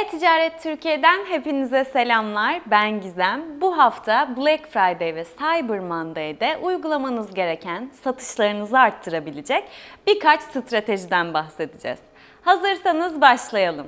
E-Ticaret Türkiye'den hepinize selamlar. Ben Gizem. Bu hafta Black Friday ve Cyber Monday'de uygulamanız gereken satışlarınızı arttırabilecek birkaç stratejiden bahsedeceğiz. Hazırsanız başlayalım.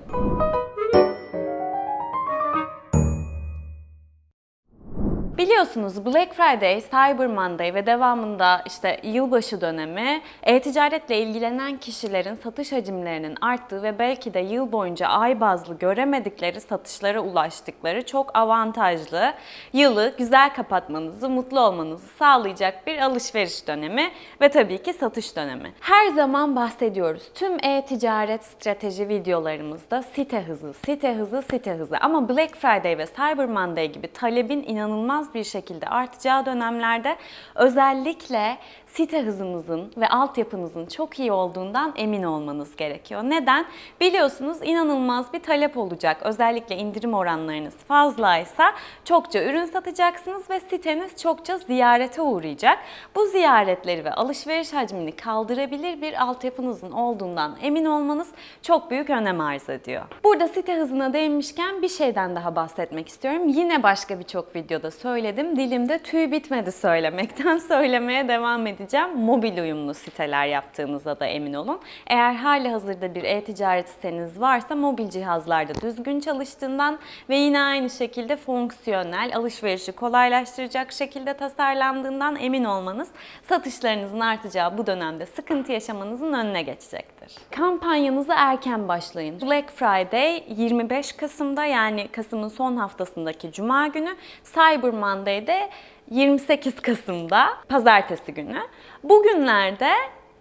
Biliyorsunuz Black Friday, Cyber Monday ve devamında işte yılbaşı dönemi e-ticaretle ilgilenen kişilerin satış hacimlerinin arttığı ve belki de yıl boyunca ay bazlı göremedikleri satışlara ulaştıkları çok avantajlı, yılı güzel kapatmanızı, mutlu olmanızı sağlayacak bir alışveriş dönemi ve tabii ki satış dönemi. Her zaman bahsediyoruz. Tüm e-ticaret strateji videolarımızda site hızı, site hızı, site hızı. Ama Black Friday ve Cyber Monday gibi talebin inanılmaz bir şekilde artacağı dönemlerde özellikle site hızınızın ve altyapınızın çok iyi olduğundan emin olmanız gerekiyor. Neden? Biliyorsunuz inanılmaz bir talep olacak. Özellikle indirim oranlarınız fazlaysa çokça ürün satacaksınız ve siteniz çokça ziyarete uğrayacak. Bu ziyaretleri ve alışveriş hacmini kaldırabilir bir altyapınızın olduğundan emin olmanız çok büyük önem arz ediyor. Burada site hızına değinmişken bir şeyden daha bahsetmek istiyorum. Yine başka birçok videoda söyledim. Dilimde tüy bitmedi söylemekten söylemeye devam edeceğim. Mobil uyumlu siteler yaptığınıza da emin olun. Eğer hali hazırda bir e-ticaret siteniz varsa mobil cihazlarda düzgün çalıştığından ve yine aynı şekilde fonksiyonel, alışverişi kolaylaştıracak şekilde tasarlandığından emin olmanız satışlarınızın artacağı bu dönemde sıkıntı yaşamanızın önüne geçecektir. Kampanyanızı erken başlayın. Black Friday 25 Kasım'da yani Kasım'ın son haftasındaki Cuma günü, Cyber Monday'de 28 Kasım'da pazartesi günü. Bugünlerde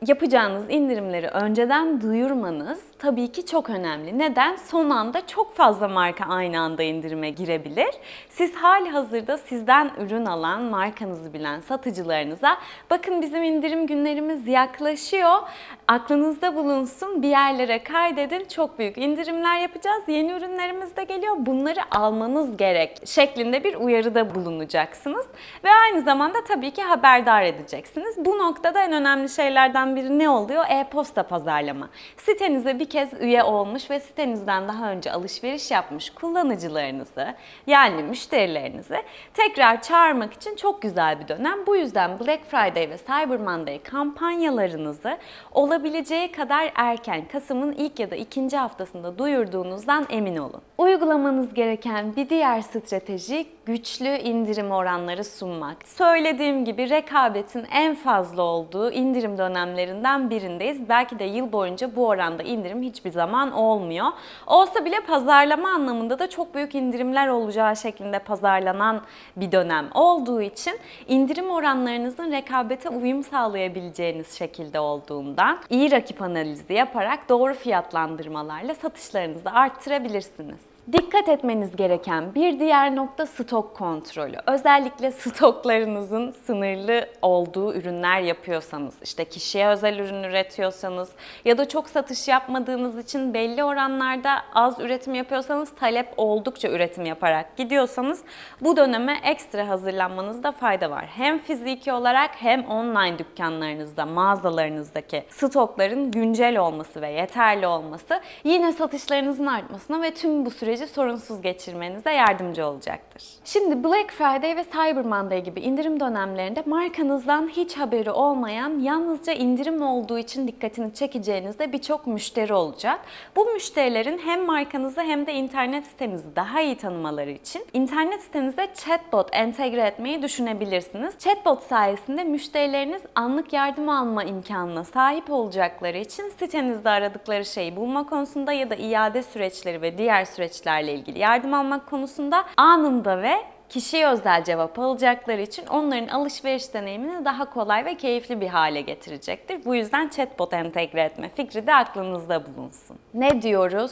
yapacağınız indirimleri önceden duyurmanız tabii ki çok önemli. Neden? Son anda çok fazla marka aynı anda indirime girebilir. Siz hali hazırda sizden ürün alan, markanızı bilen satıcılarınıza bakın bizim indirim günlerimiz yaklaşıyor. Aklınızda bulunsun bir yerlere kaydedin. Çok büyük indirimler yapacağız. Yeni ürünlerimiz de geliyor. Bunları almanız gerek şeklinde bir uyarıda bulunacaksınız. Ve aynı zamanda tabii ki haberdar edeceksiniz. Bu noktada en önemli şeylerden biri ne oluyor? E-posta pazarlama. Sitenize bir kez üye olmuş ve sitenizden daha önce alışveriş yapmış kullanıcılarınızı yani müşterilerinizi tekrar çağırmak için çok güzel bir dönem. Bu yüzden Black Friday ve Cyber Monday kampanyalarınızı olabileceği kadar erken Kasım'ın ilk ya da ikinci haftasında duyurduğunuzdan emin olun. Uygulamanız gereken bir diğer strateji güçlü indirim oranları sunmak. Söylediğim gibi rekabetin en fazla olduğu indirim dönemlerinden birindeyiz. Belki de yıl boyunca bu oranda indirim hiçbir zaman olmuyor. Olsa bile pazarlama anlamında da çok büyük indirimler olacağı şeklinde pazarlanan bir dönem olduğu için indirim oranlarınızın rekabete uyum sağlayabileceğiniz şekilde olduğundan iyi rakip analizi yaparak doğru fiyatlandırmalarla satışlarınızı arttırabilirsiniz. Dikkat etmeniz gereken bir diğer nokta stok kontrolü. Özellikle stoklarınızın sınırlı olduğu ürünler yapıyorsanız, işte kişiye özel ürün üretiyorsanız ya da çok satış yapmadığınız için belli oranlarda az üretim yapıyorsanız, talep oldukça üretim yaparak gidiyorsanız bu döneme ekstra hazırlanmanızda fayda var. Hem fiziki olarak hem online dükkanlarınızda, mağazalarınızdaki stokların güncel olması ve yeterli olması yine satışlarınızın artmasına ve tüm bu süreci sorunsuz geçirmenize yardımcı olacaktır. Şimdi Black Friday ve Cyber Monday gibi indirim dönemlerinde markanızdan hiç haberi olmayan, yalnızca indirim olduğu için dikkatini çekeceğinizde birçok müşteri olacak. Bu müşterilerin hem markanızı hem de internet sitenizi daha iyi tanımaları için internet sitenize chatbot entegre etmeyi düşünebilirsiniz. Chatbot sayesinde müşterileriniz anlık yardım alma imkanına sahip olacakları için sitenizde aradıkları şeyi bulma konusunda ya da iade süreçleri ve diğer süreçlerle ilgili yardım almak konusunda anında ve kişiye özel cevap alacakları için onların alışveriş deneyimini daha kolay ve keyifli bir hale getirecektir. Bu yüzden chatbot entegre etme fikri de aklınızda bulunsun. Ne diyoruz?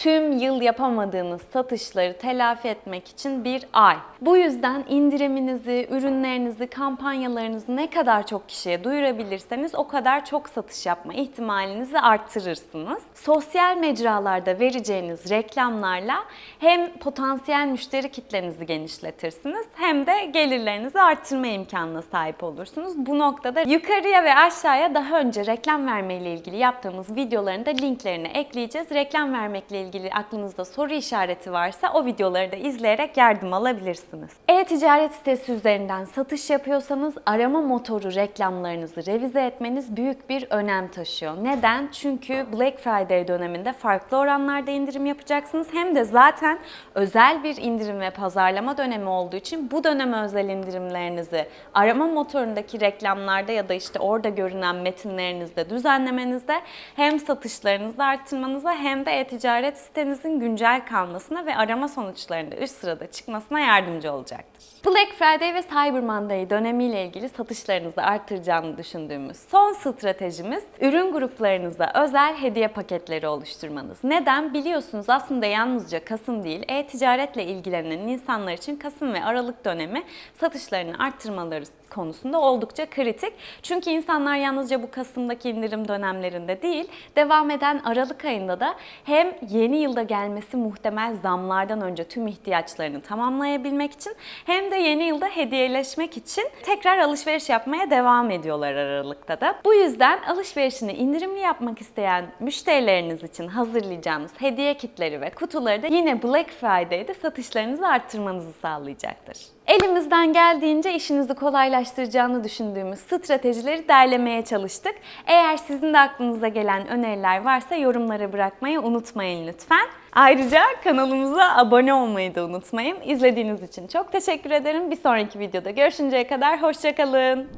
Tüm yıl yapamadığınız satışları telafi etmek için bir ay. Bu yüzden indiriminizi, ürünlerinizi, kampanyalarınızı ne kadar çok kişiye duyurabilirseniz o kadar çok satış yapma ihtimalinizi arttırırsınız. Sosyal mecralarda vereceğiniz reklamlarla hem potansiyel müşteri kitlenizi genişletirsiniz hem de gelirlerinizi arttırma imkanına sahip olursunuz. Bu noktada yukarıya ve aşağıya daha önce reklam verme ile ilgili yaptığımız videoların da linklerini ekleyeceğiz. Reklam vermekle ilgili ilgili aklınızda soru işareti varsa o videoları da izleyerek yardım alabilirsiniz. E-ticaret sitesi üzerinden satış yapıyorsanız arama motoru reklamlarınızı revize etmeniz büyük bir önem taşıyor. Neden? Çünkü Black Friday döneminde farklı oranlarda indirim yapacaksınız. Hem de zaten özel bir indirim ve pazarlama dönemi olduğu için bu döneme özel indirimlerinizi arama motorundaki reklamlarda ya da işte orada görünen metinlerinizde düzenlemenizde hem satışlarınızı arttırmanıza hem de e-ticaret sitenizin güncel kalmasına ve arama sonuçlarında üst sırada çıkmasına yardımcı olacaktır. Black Friday ve Cyber Monday dönemiyle ilgili satışlarınızı arttıracağını düşündüğümüz son stratejimiz ürün gruplarınıza özel hediye paketleri oluşturmanız. Neden? Biliyorsunuz aslında yalnızca Kasım değil, e-ticaretle ilgilenen insanlar için Kasım ve Aralık dönemi satışlarını arttırmaları konusunda oldukça kritik. Çünkü insanlar yalnızca bu Kasım'daki indirim dönemlerinde değil, devam eden Aralık ayında da hem yeni yılda gelmesi muhtemel zamlardan önce tüm ihtiyaçlarını tamamlayabilmek için hem de yeni yılda hediyeleşmek için tekrar alışveriş yapmaya devam ediyorlar Aralık'ta da. Bu yüzden alışverişini indirimli yapmak isteyen müşterileriniz için hazırlayacağımız hediye kitleri ve kutuları da yine Black Friday'de satışlarınızı arttırmanızı sağlayacaktır. Elimizden geldiğince işinizi kolaylaştıracağını düşündüğümüz stratejileri derlemeye çalıştık. Eğer sizin de aklınıza gelen öneriler varsa yorumlara bırakmayı unutmayın lütfen. Ayrıca kanalımıza abone olmayı da unutmayın. İzlediğiniz için çok teşekkür ederim. Bir sonraki videoda görüşünceye kadar hoşçakalın.